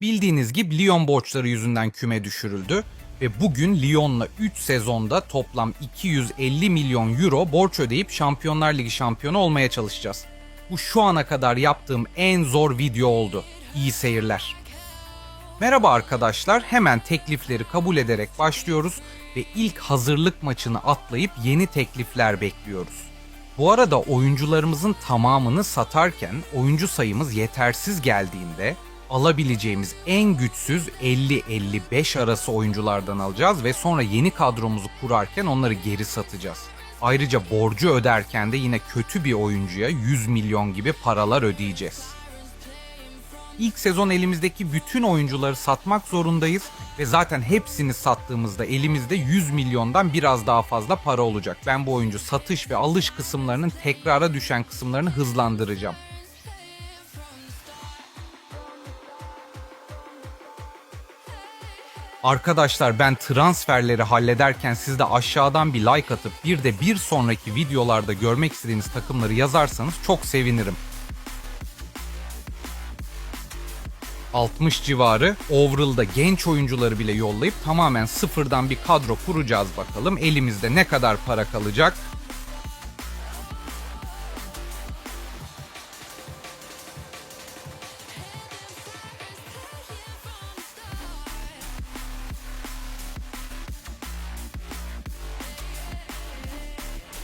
Bildiğiniz gibi Lyon borçları yüzünden küme düşürüldü ve bugün Lyon'la 3 sezonda toplam 250 milyon euro borç ödeyip Şampiyonlar Ligi şampiyonu olmaya çalışacağız. Bu şu ana kadar yaptığım en zor video oldu. İyi seyirler. Merhaba arkadaşlar, hemen teklifleri kabul ederek başlıyoruz ve ilk hazırlık maçını atlayıp yeni teklifler bekliyoruz. Bu arada oyuncularımızın tamamını satarken oyuncu sayımız yetersiz geldiğinde alabileceğimiz en güçsüz 50-55 arası oyunculardan alacağız ve sonra yeni kadromuzu kurarken onları geri satacağız. Ayrıca borcu öderken de yine kötü bir oyuncuya 100 milyon gibi paralar ödeyeceğiz. İlk sezon elimizdeki bütün oyuncuları satmak zorundayız ve zaten hepsini sattığımızda elimizde 100 milyondan biraz daha fazla para olacak. Ben bu oyuncu satış ve alış kısımlarının tekrara düşen kısımlarını hızlandıracağım. Arkadaşlar ben transferleri hallederken siz de aşağıdan bir like atıp bir de bir sonraki videolarda görmek istediğiniz takımları yazarsanız çok sevinirim. 60 civarı overall'da genç oyuncuları bile yollayıp tamamen sıfırdan bir kadro kuracağız bakalım. Elimizde ne kadar para kalacak?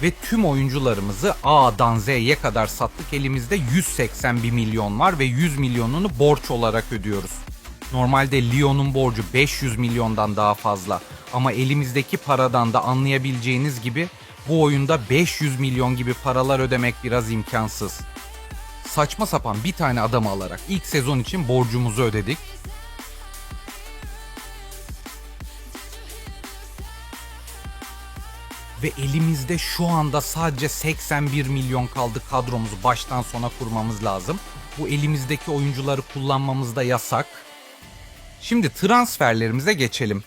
Ve tüm oyuncularımızı A'dan Z'ye kadar sattık. Elimizde 181 milyon var ve 100 milyonunu borç olarak ödüyoruz. Normalde Lyon'un borcu 500 milyondan daha fazla ama elimizdeki paradan da anlayabileceğiniz gibi bu oyunda 500 milyon gibi paralar ödemek biraz imkansız. Saçma sapan bir tane adam alarak ilk sezon için borcumuzu ödedik. Ve elimizde şu anda sadece 81 milyon kaldı kadromuzu baştan sona kurmamız lazım. Bu elimizdeki oyuncuları kullanmamız da yasak. Şimdi transferlerimize geçelim.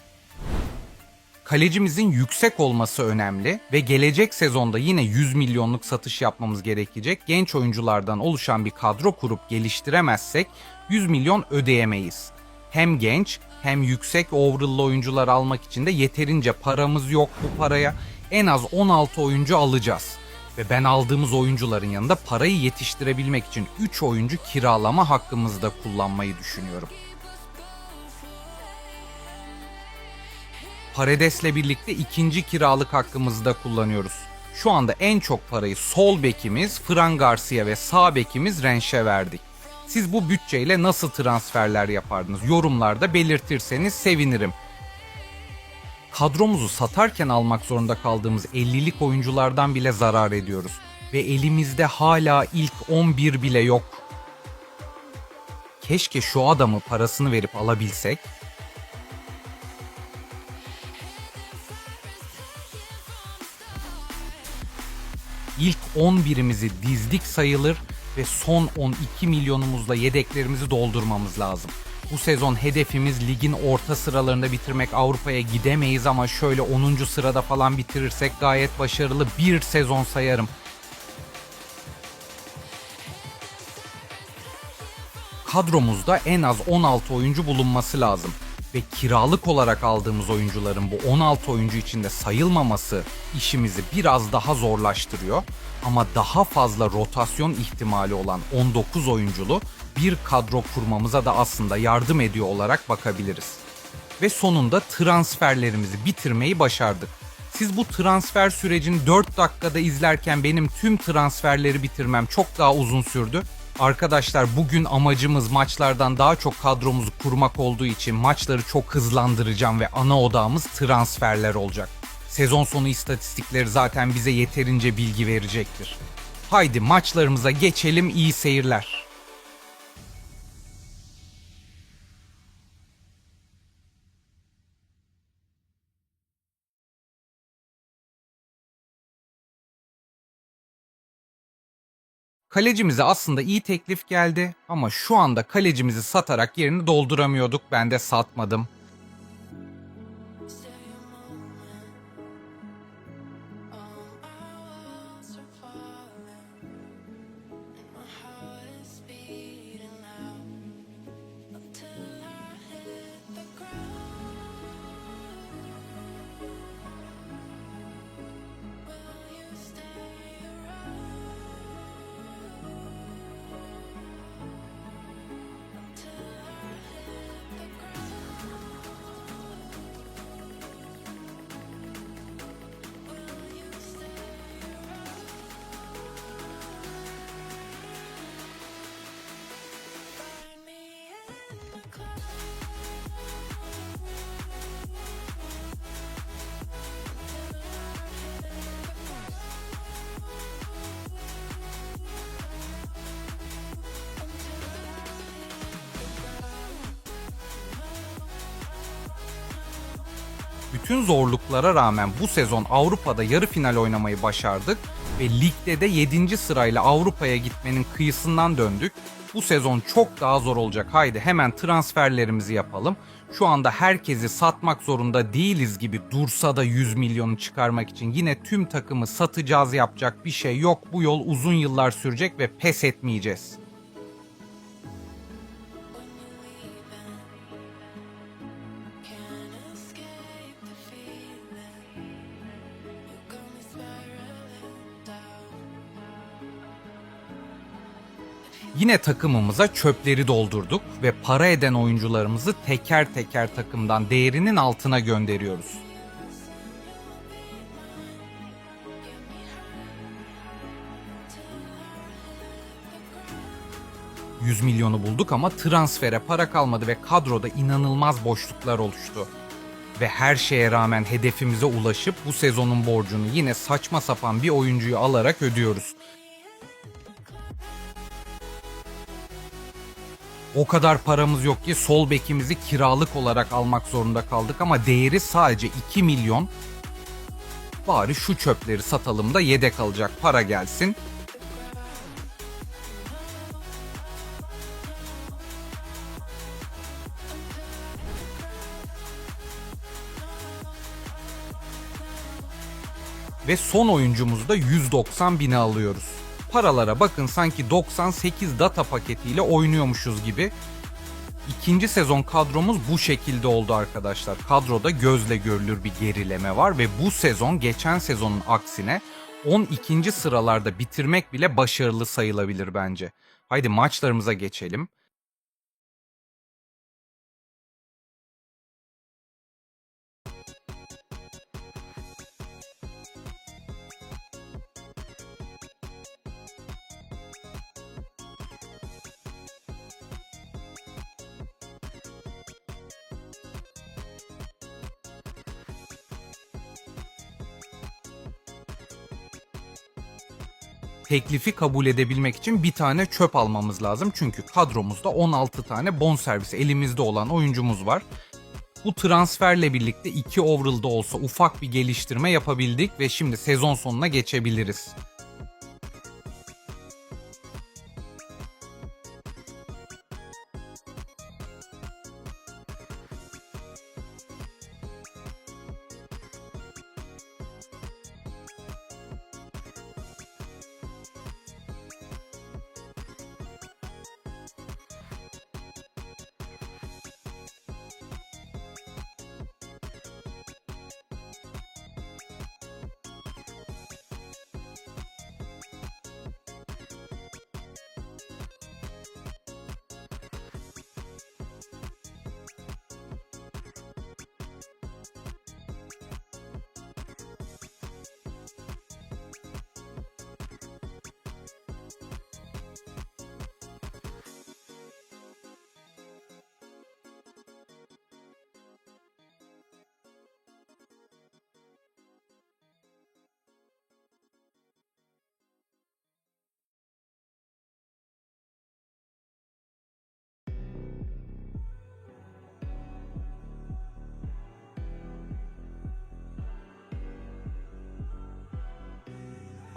Kalecimizin yüksek olması önemli ve gelecek sezonda yine 100 milyonluk satış yapmamız gerekecek. Genç oyunculardan oluşan bir kadro kurup geliştiremezsek 100 milyon ödeyemeyiz. Hem genç hem yüksek overall'lı oyuncular almak için de yeterince paramız yok bu paraya en az 16 oyuncu alacağız. Ve ben aldığımız oyuncuların yanında parayı yetiştirebilmek için 3 oyuncu kiralama hakkımızı da kullanmayı düşünüyorum. Paredes'le birlikte ikinci kiralık hakkımızı da kullanıyoruz. Şu anda en çok parayı sol bekimiz Fran Garcia ve sağ bekimiz Renş'e verdik. Siz bu bütçeyle nasıl transferler yapardınız? Yorumlarda belirtirseniz sevinirim kadromuzu satarken almak zorunda kaldığımız 50'lik oyunculardan bile zarar ediyoruz. Ve elimizde hala ilk 11 bile yok. Keşke şu adamı parasını verip alabilsek. İlk 11'imizi dizdik sayılır ve son 12 milyonumuzla yedeklerimizi doldurmamız lazım. Bu sezon hedefimiz ligin orta sıralarında bitirmek. Avrupa'ya gidemeyiz ama şöyle 10. sırada falan bitirirsek gayet başarılı bir sezon sayarım. Kadromuzda en az 16 oyuncu bulunması lazım ve kiralık olarak aldığımız oyuncuların bu 16 oyuncu içinde sayılmaması işimizi biraz daha zorlaştırıyor. Ama daha fazla rotasyon ihtimali olan 19 oyunculu bir kadro kurmamıza da aslında yardım ediyor olarak bakabiliriz. Ve sonunda transferlerimizi bitirmeyi başardık. Siz bu transfer sürecini 4 dakikada izlerken benim tüm transferleri bitirmem çok daha uzun sürdü. Arkadaşlar bugün amacımız maçlardan daha çok kadromuzu kurmak olduğu için maçları çok hızlandıracağım ve ana odağımız transferler olacak. Sezon sonu istatistikleri zaten bize yeterince bilgi verecektir. Haydi maçlarımıza geçelim iyi seyirler. Kalecimize aslında iyi teklif geldi ama şu anda kalecimizi satarak yerini dolduramıyorduk. Ben de satmadım. Bütün zorluklara rağmen bu sezon Avrupa'da yarı final oynamayı başardık ve ligde de 7. sırayla Avrupa'ya gitmenin kıyısından döndük. Bu sezon çok daha zor olacak. Haydi hemen transferlerimizi yapalım. Şu anda herkesi satmak zorunda değiliz gibi dursa da 100 milyonu çıkarmak için yine tüm takımı satacağız yapacak bir şey yok. Bu yol uzun yıllar sürecek ve pes etmeyeceğiz. Yine takımımıza çöpleri doldurduk ve para eden oyuncularımızı teker teker takımdan değerinin altına gönderiyoruz. ...100 milyonu bulduk ama transfere para kalmadı ve kadroda inanılmaz boşluklar oluştu. Ve her şeye rağmen hedefimize ulaşıp bu sezonun borcunu yine saçma sapan bir oyuncuyu alarak ödüyoruz. O kadar paramız yok ki sol bekimizi kiralık olarak almak zorunda kaldık ama değeri sadece 2 milyon. Bari şu çöpleri satalım da yedek alacak para gelsin. Ve son oyuncumuzu da 190 bine alıyoruz. Paralara bakın sanki 98 data paketiyle oynuyormuşuz gibi. İkinci sezon kadromuz bu şekilde oldu arkadaşlar. Kadroda gözle görülür bir gerileme var ve bu sezon geçen sezonun aksine 12. sıralarda bitirmek bile başarılı sayılabilir bence. Haydi maçlarımıza geçelim. Teklifi kabul edebilmek için bir tane çöp almamız lazım. Çünkü kadromuzda 16 tane bonservis elimizde olan oyuncumuz var. Bu transferle birlikte iki overall'da olsa ufak bir geliştirme yapabildik ve şimdi sezon sonuna geçebiliriz.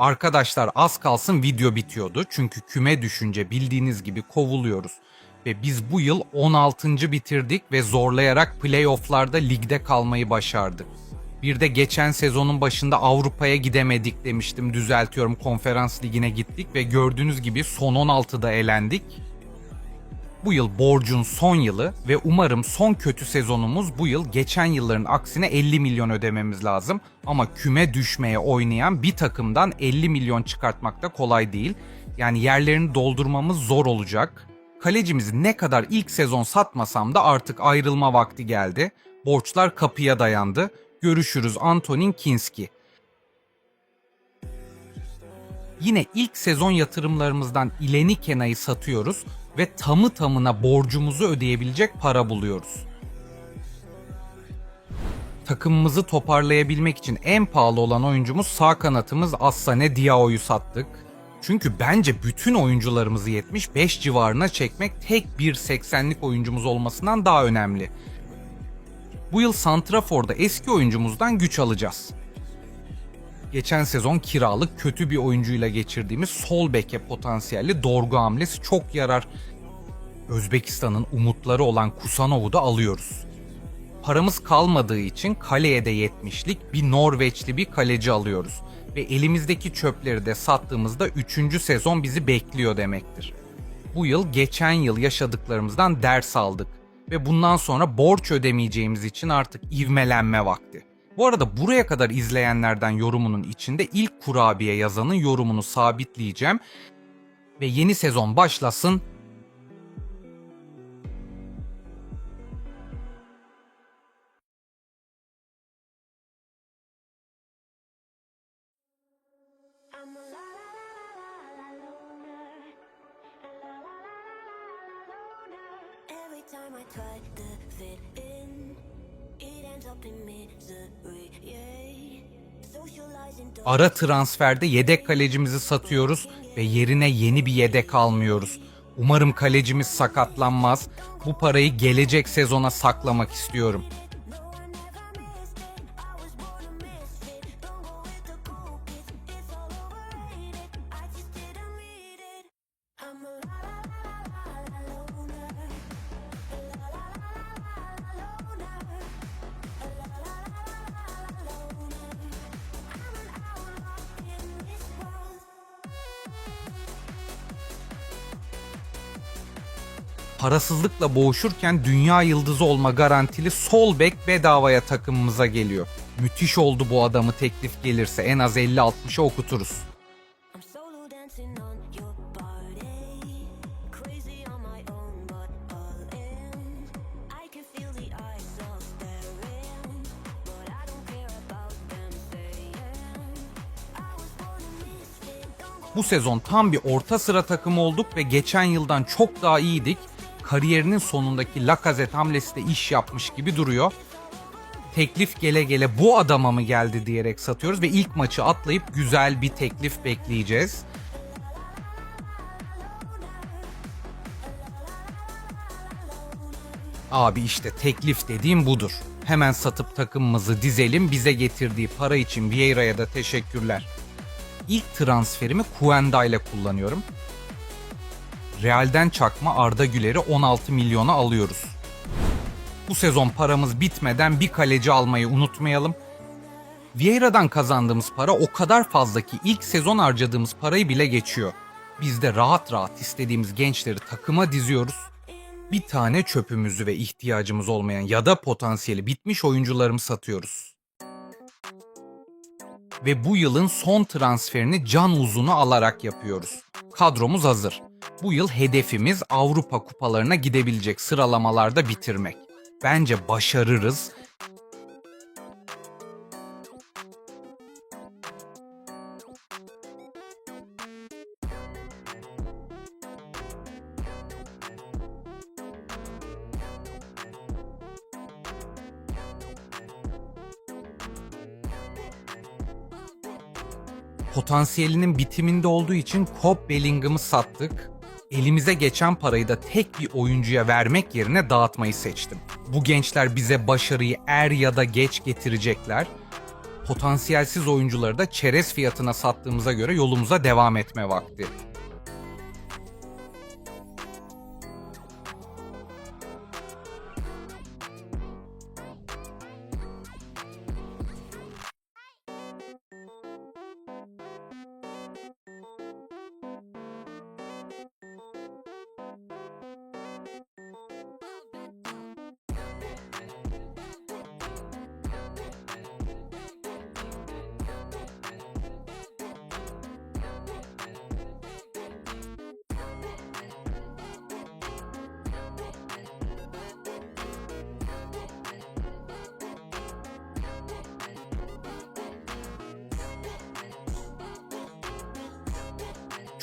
Arkadaşlar az kalsın video bitiyordu çünkü küme düşünce bildiğiniz gibi kovuluyoruz. Ve biz bu yıl 16. bitirdik ve zorlayarak playofflarda ligde kalmayı başardık. Bir de geçen sezonun başında Avrupa'ya gidemedik demiştim düzeltiyorum konferans ligine gittik ve gördüğünüz gibi son 16'da elendik. Bu yıl borcun son yılı ve umarım son kötü sezonumuz bu yıl geçen yılların aksine 50 milyon ödememiz lazım. Ama küme düşmeye oynayan bir takımdan 50 milyon çıkartmak da kolay değil. Yani yerlerini doldurmamız zor olacak. Kalecimizi ne kadar ilk sezon satmasam da artık ayrılma vakti geldi. Borçlar kapıya dayandı. Görüşürüz Antonin Kinski. Yine ilk sezon yatırımlarımızdan İleni Kena'yı satıyoruz. Ve tamı tamına borcumuzu ödeyebilecek para buluyoruz. Takımımızı toparlayabilmek için en pahalı olan oyuncumuz sağ kanatımız Assane Diao'yu sattık. Çünkü bence bütün oyuncularımızı 75 civarına çekmek tek bir 80'lik oyuncumuz olmasından daha önemli. Bu yıl Santrafor'da eski oyuncumuzdan güç alacağız. Geçen sezon kiralık kötü bir oyuncuyla geçirdiğimiz sol beke potansiyelli Dorgu hamlesi çok yarar. Özbekistan'ın umutları olan Kusanov'u da alıyoruz. Paramız kalmadığı için kaleye de 70'lik bir Norveçli bir kaleci alıyoruz. Ve elimizdeki çöpleri de sattığımızda 3. sezon bizi bekliyor demektir. Bu yıl geçen yıl yaşadıklarımızdan ders aldık ve bundan sonra borç ödemeyeceğimiz için artık ivmelenme vakti. Bu arada buraya kadar izleyenlerden yorumunun içinde ilk kurabiye yazanın yorumunu sabitleyeceğim. Ve yeni sezon başlasın Ara transferde yedek kalecimizi satıyoruz ve yerine yeni bir yedek almıyoruz. Umarım kalecimiz sakatlanmaz. Bu parayı gelecek sezona saklamak istiyorum. Parasızlıkla boğuşurken dünya yıldızı olma garantili sol bek bedavaya takımımıza geliyor. Müthiş oldu bu adamı teklif gelirse en az 50-60'a okuturuz. Bu sezon tam bir orta sıra takım olduk ve geçen yıldan çok daha iyiydik. Kariyerinin sonundaki Lacazette hamlesi de iş yapmış gibi duruyor. Teklif gele gele bu adama mı geldi diyerek satıyoruz ve ilk maçı atlayıp güzel bir teklif bekleyeceğiz. Abi işte teklif dediğim budur. Hemen satıp takımımızı dizelim. Bize getirdiği para için Vieira'ya da teşekkürler. İlk transferimi Kuenda ile kullanıyorum. Real'den çakma Arda Güler'i 16 milyona alıyoruz. Bu sezon paramız bitmeden bir kaleci almayı unutmayalım. Vieira'dan kazandığımız para o kadar fazla ki ilk sezon harcadığımız parayı bile geçiyor. Biz de rahat rahat istediğimiz gençleri takıma diziyoruz. Bir tane çöpümüzü ve ihtiyacımız olmayan ya da potansiyeli bitmiş oyuncularımı satıyoruz. Ve bu yılın son transferini can uzunu alarak yapıyoruz. Kadromuz hazır. Bu yıl hedefimiz Avrupa kupalarına gidebilecek sıralamalarda bitirmek. Bence başarırız potansiyelinin bitiminde olduğu için Cobb Bellingham'ı sattık. Elimize geçen parayı da tek bir oyuncuya vermek yerine dağıtmayı seçtim. Bu gençler bize başarıyı er ya da geç getirecekler. Potansiyelsiz oyuncuları da çerez fiyatına sattığımıza göre yolumuza devam etme vakti.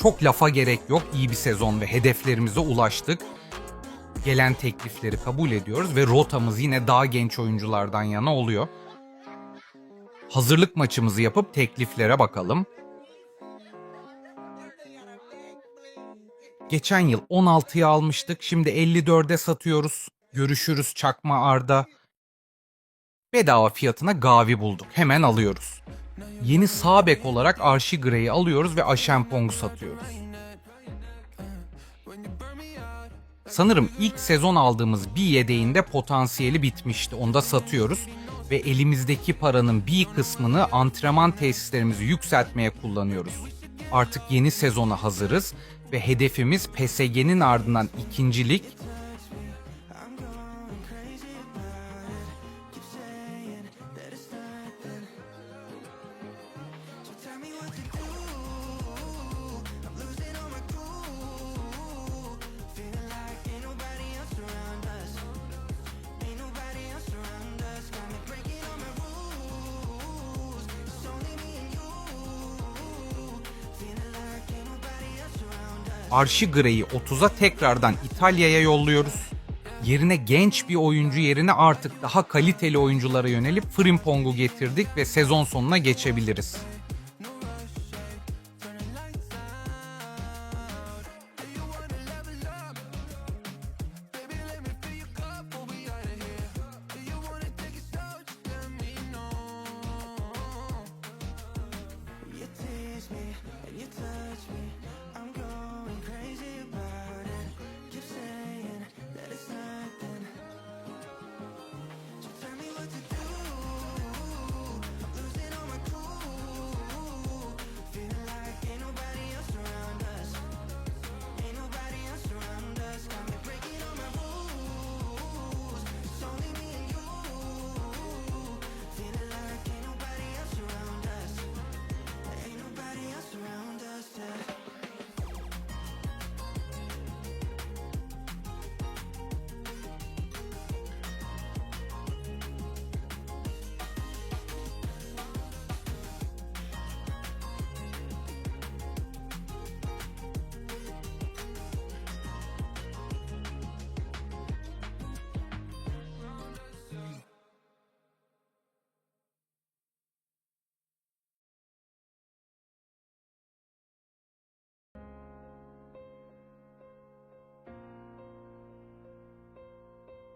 Çok lafa gerek yok. İyi bir sezon ve hedeflerimize ulaştık. Gelen teklifleri kabul ediyoruz ve rotamız yine daha genç oyunculardan yana oluyor. Hazırlık maçımızı yapıp tekliflere bakalım. Geçen yıl 16'ya almıştık. Şimdi 54'e satıyoruz. Görüşürüz Çakma Arda. Bedava fiyatına Gavi bulduk. Hemen alıyoruz. Yeni sağ bek olarak Arşi Grey'i alıyoruz ve Aşempong'u satıyoruz. Sanırım ilk sezon aldığımız bir yedeğinde potansiyeli bitmişti. Onu da satıyoruz ve elimizdeki paranın bir kısmını antrenman tesislerimizi yükseltmeye kullanıyoruz. Artık yeni sezona hazırız ve hedefimiz PSG'nin ardından ikincilik Arşi Grey'i 30'a tekrardan İtalya'ya yolluyoruz. Yerine genç bir oyuncu yerine artık daha kaliteli oyunculara yönelip Frimpong'u getirdik ve sezon sonuna geçebiliriz.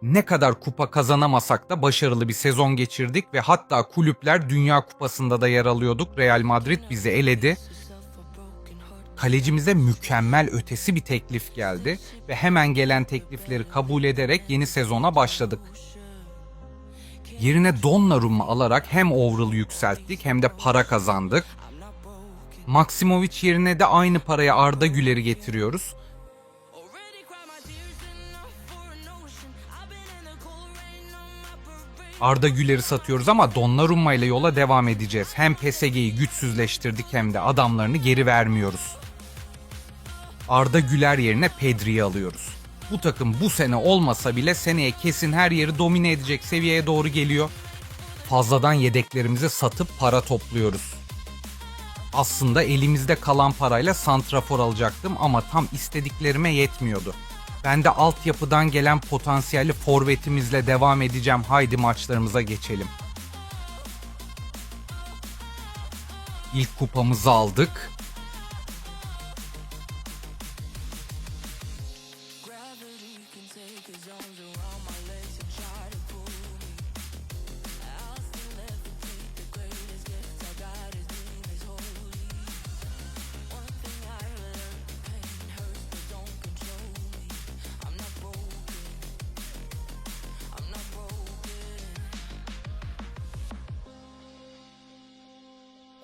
Ne kadar kupa kazanamasak da başarılı bir sezon geçirdik ve hatta kulüpler Dünya Kupası'nda da yer alıyorduk. Real Madrid bizi eledi. Kalecimize mükemmel ötesi bir teklif geldi ve hemen gelen teklifleri kabul ederek yeni sezona başladık. Yerine Donnarumma'u alarak hem overall yükselttik hem de para kazandık. Maksimovic yerine de aynı paraya Arda Güler'i getiriyoruz. Arda Güler'i satıyoruz ama Donnarumma ile yola devam edeceğiz. Hem PSG'yi güçsüzleştirdik hem de adamlarını geri vermiyoruz. Arda Güler yerine Pedri'yi alıyoruz. Bu takım bu sene olmasa bile seneye kesin her yeri domine edecek seviyeye doğru geliyor. Fazladan yedeklerimizi satıp para topluyoruz. Aslında elimizde kalan parayla santrafor alacaktım ama tam istediklerime yetmiyordu. Ben de altyapıdan gelen potansiyelli forvetimizle devam edeceğim. Haydi maçlarımıza geçelim. İlk kupamızı aldık.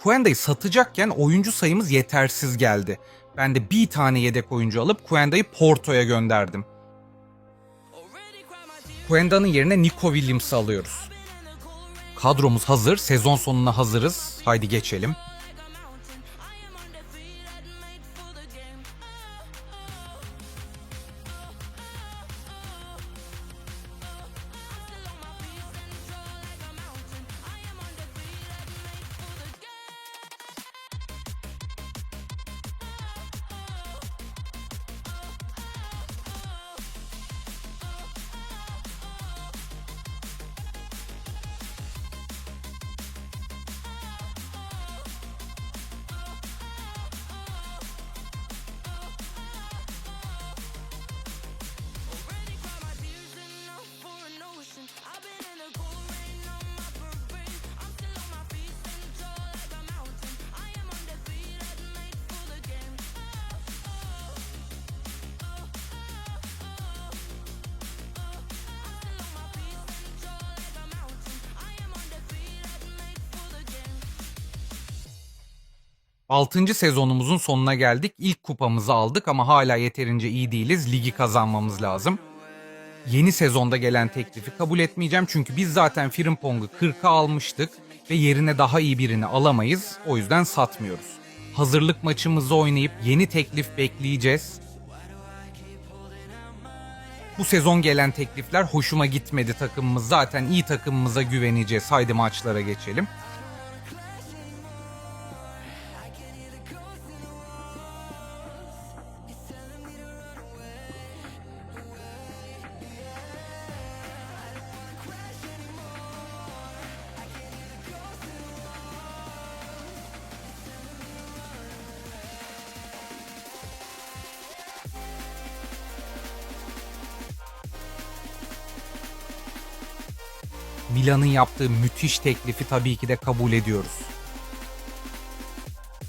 Kuenda'yı satacakken oyuncu sayımız yetersiz geldi. Ben de bir tane yedek oyuncu alıp Kuenda'yı Porto'ya gönderdim. Kuenda'nın yerine Nico Williams'ı alıyoruz. Kadromuz hazır, sezon sonuna hazırız. Haydi geçelim. 6. sezonumuzun sonuna geldik. İlk kupamızı aldık ama hala yeterince iyi değiliz. Ligi kazanmamız lazım. Yeni sezonda gelen teklifi kabul etmeyeceğim çünkü biz zaten Frimpong'u 40'a almıştık ve yerine daha iyi birini alamayız. O yüzden satmıyoruz. Hazırlık maçımızı oynayıp yeni teklif bekleyeceğiz. Bu sezon gelen teklifler hoşuma gitmedi takımımız. Zaten iyi takımımıza güveneceğiz. Haydi maçlara geçelim. Milan'ın yaptığı müthiş teklifi tabii ki de kabul ediyoruz.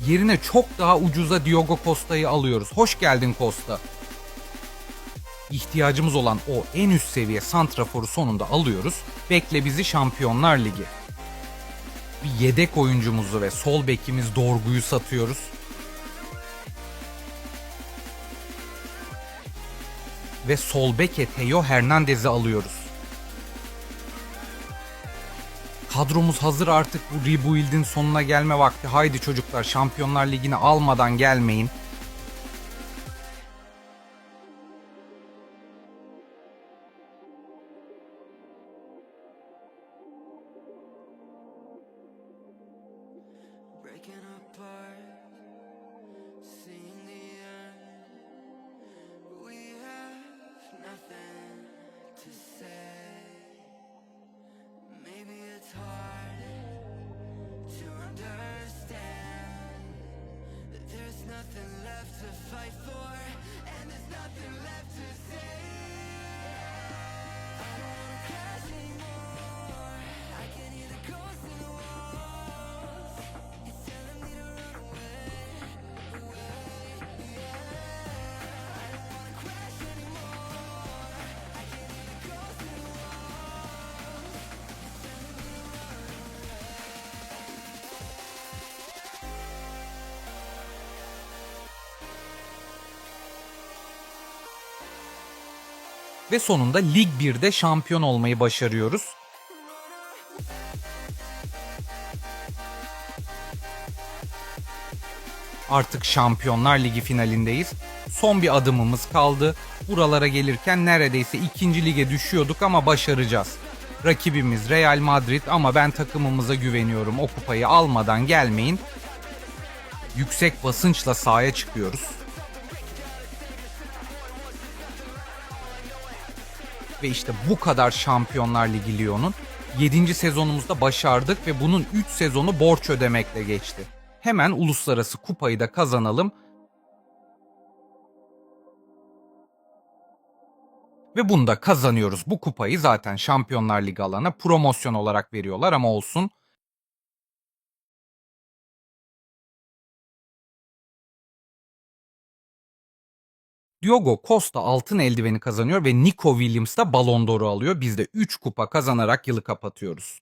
Yerine çok daha ucuza Diogo Costa'yı alıyoruz. Hoş geldin Costa. İhtiyacımız olan o en üst seviye santraforu sonunda alıyoruz. Bekle bizi Şampiyonlar Ligi. Bir yedek oyuncumuzu ve sol bekimiz Dorgu'yu satıyoruz. Ve sol beke Theo Hernandez'i alıyoruz. Kadromuz hazır artık bu rebuild'in sonuna gelme vakti. Haydi çocuklar Şampiyonlar Ligi'ni almadan gelmeyin. Ve sonunda Lig 1'de şampiyon olmayı başarıyoruz. Artık Şampiyonlar Ligi finalindeyiz. Son bir adımımız kaldı. Buralara gelirken neredeyse ikinci lige düşüyorduk ama başaracağız. Rakibimiz Real Madrid ama ben takımımıza güveniyorum. O kupayı almadan gelmeyin. Yüksek basınçla sahaya çıkıyoruz. Ve işte bu kadar Şampiyonlar Ligi Lyon'un 7. sezonumuzda başardık ve bunun 3 sezonu borç ödemekle geçti. Hemen uluslararası kupayı da kazanalım. Ve bunu da kazanıyoruz. Bu kupayı zaten Şampiyonlar Ligi alana promosyon olarak veriyorlar ama olsun. Diogo Costa altın eldiveni kazanıyor ve Nico Williams da Ballon d'Or'u alıyor. Biz de 3 kupa kazanarak yılı kapatıyoruz.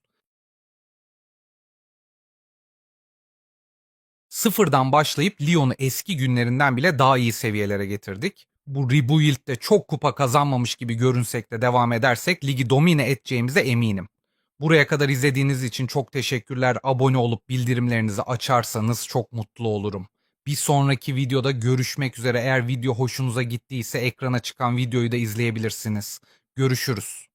Sıfırdan başlayıp Lyon'u eski günlerinden bile daha iyi seviyelere getirdik. Bu rebuild'de çok kupa kazanmamış gibi görünsek de devam edersek ligi domine edeceğimize eminim. Buraya kadar izlediğiniz için çok teşekkürler. Abone olup bildirimlerinizi açarsanız çok mutlu olurum. Bir sonraki videoda görüşmek üzere. Eğer video hoşunuza gittiyse ekrana çıkan videoyu da izleyebilirsiniz. Görüşürüz.